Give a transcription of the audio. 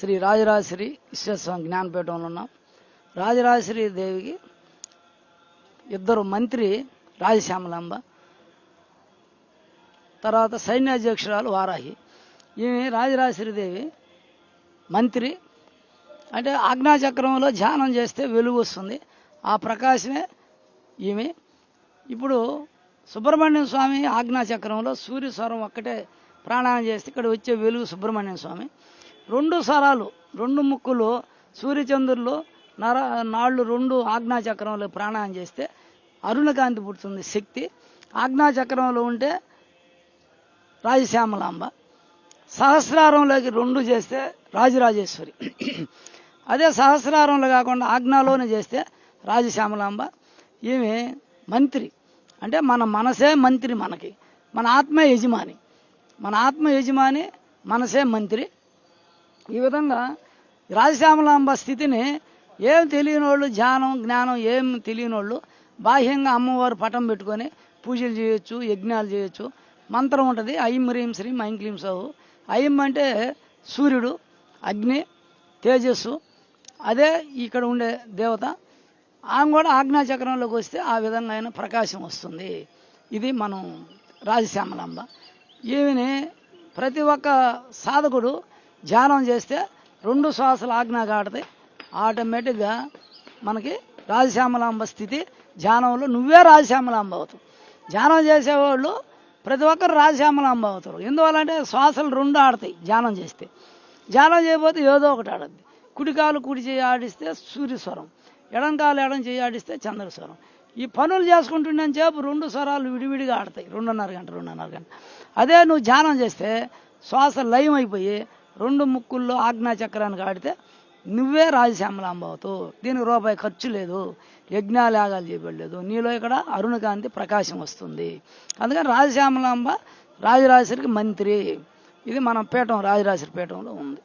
శ్రీ రాజరాజశ్రీ విశ్వేశ్వరం జ్ఞానపీఠంలో ఉన్నాం. రాజరాజశ్రీ దేవికి ఇద్దరు మంత్రి రాజశ్యామలాంబ తర్వాత సైన్యాధ్యక్షురాలు వారాహి. ఈమె రాజరాజశ్రీదేవి మంత్రి. అంటే ఆజ్ఞాచక్రంలో ధ్యానం చేస్తే వెలుగు వస్తుంది. ఆ ప్రకాశమే ఈమె. ఇప్పుడు సుబ్రహ్మణ్యం స్వామి ఆజ్ఞాచక్రంలో సూర్య స్వరం ఒక్కటే ప్రాణాయం చేస్తే ఇక్కడ వచ్చే వెలుగు సుబ్రహ్మణ్యం స్వామి. రెండు సరాలు రెండు ముక్కులు సూర్యచంద్రులు నర నాళ్ళు రెండు ఆజ్ఞాచక్రంలో ప్రాణాయం చేస్తే అరుణకాంతి పుడుతుంది శక్తి. ఆజ్ఞాచక్రంలో ఉంటే రాజశ్యామలాంబ. సహస్రారంలోకి రెండు చేస్తే రాజరాజేశ్వరి. అదే సహస్రారంలో కాకుండా ఆజ్ఞాలోనే చేస్తే రాజశ్యామలాంబ. ఈమె మంత్రి. అంటే మన మనసే మంత్రి మనకి. మన ఆత్మ యజమాని. మన ఆత్మ యజమాని మనసే మంత్రి. ఈ విధంగా రాజశ్యామలాంబ స్థితిని ఏం తెలియని వాళ్ళు ధ్యానం జ్ఞానం ఏం తెలియని వాళ్ళు బాహ్యంగా అమ్మవారు పటం పెట్టుకొని పూజలు చేయొచ్చు యజ్ఞాలు చేయొచ్చు. మంత్రం ఉంటుంది ఐం హ్రీం శ్రీం ఐం క్లీం సహు ఐం అంటే సూర్యుడు అగ్ని తేజస్సు. అదే ఇక్కడ ఉండే దేవత. ఆమె కూడా ఆజ్ఞాచక్రంలోకి వస్తే ఆ విధంగా అయిన ప్రకాశం వస్తుంది. ఇది మనం రాజశ్యామలాంబ. ఈమెని ప్రతి ఒక్క సాధకుడు ధ్యానం చేస్తే రెండు శ్వాసలు ఆజ్ఞ కాడతాయి. ఆటోమేటిక్గా మనకి రాజశ్యామలాంబ స్థితి ధ్యానంలో నువ్వే రాజశ్యామలాంబ అవుతావు. ధ్యానం చేసేవాళ్ళు ప్రతి ఒక్కరు రాజశ్యామలాంబ అవుతారు. ఎందువల్లంటే శ్వాసలు రెండు ఆడతాయి ధ్యానం చేస్తే. ధ్యానం చేయకపోతే ఏదో ఒకటి ఆడద్ది. కుడికాలు కుడి చేయి ఆడిస్తే సూర్యస్వరం. ఎడంకాలు ఎడం చేయి ఆడిస్తే చంద్రస్వరం. ఈ పనులు చేసుకుంటున్నాను చేపు రెండు స్వరాలు విడివిడిగా ఆడతాయి. రెండున్నర గంట రెండున్నర గంట. అదే నువ్వు ధ్యానం చేస్తే శ్వాస లయం అయిపోయి రెండు ముక్కుల్లో ఆజ్ఞా చక్రాన్ని ఆడితే నువ్వే రాజశ్యామలాంబ దీనికి రూపాయి ఖర్చు లేదు. యజ్ఞాలయాగాలు చేయబడలేదు. నీలో ఇక్కడ అరుణకాంతి ప్రకాశం వస్తుంది. అందుకని రాజశ్యామలాంబ రాజరాజేశ్వరికి మంత్రి. ఇది మన పీఠం రాజరాజేశ్వరి పీఠంలో ఉంది.